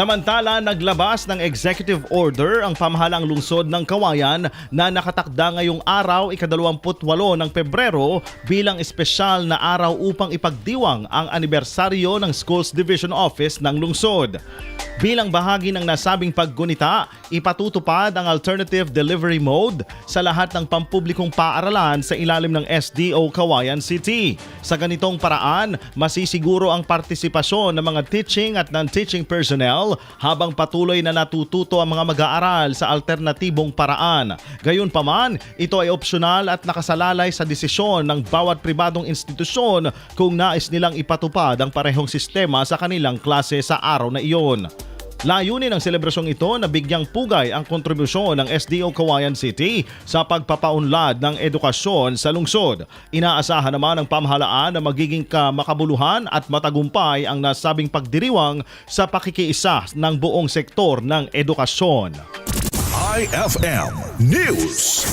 Samantala, naglabas ng executive order ang pamahalang lungsod ng Kawayan na nakatakda ngayong araw ika-28 ng Pebrero bilang espesyal na araw upang ipagdiwang ang anibersaryo ng Schools Division Office ng lungsod. Bilang bahagi ng nasabing paggunita, ipatutupad ang alternative delivery mode sa lahat ng pampublikong paaralan sa ilalim ng SDO Kawayan City. Sa ganitong paraan, masisiguro ang partisipasyon ng mga teaching at non-teaching personnel habang patuloy na natututo ang mga mag-aaral sa alternatibong paraan. Gayunpaman, ito ay opsyonal at nakasalalay sa desisyon ng bawat pribadong institusyon kung nais nilang ipatupad ang parehong sistema sa kanilang klase sa araw na iyon. Layunin ng selebrasyong ito na bigyang pugay ang kontribusyon ng SDO Kawayan City sa pagpapaunlad ng edukasyon sa lungsod. Inaasahan naman ng pamahalaan na magiging kamakabuluhan at matagumpay ang nasabing pagdiriwang sa pakikiisa ng buong sektor ng edukasyon. IFM News.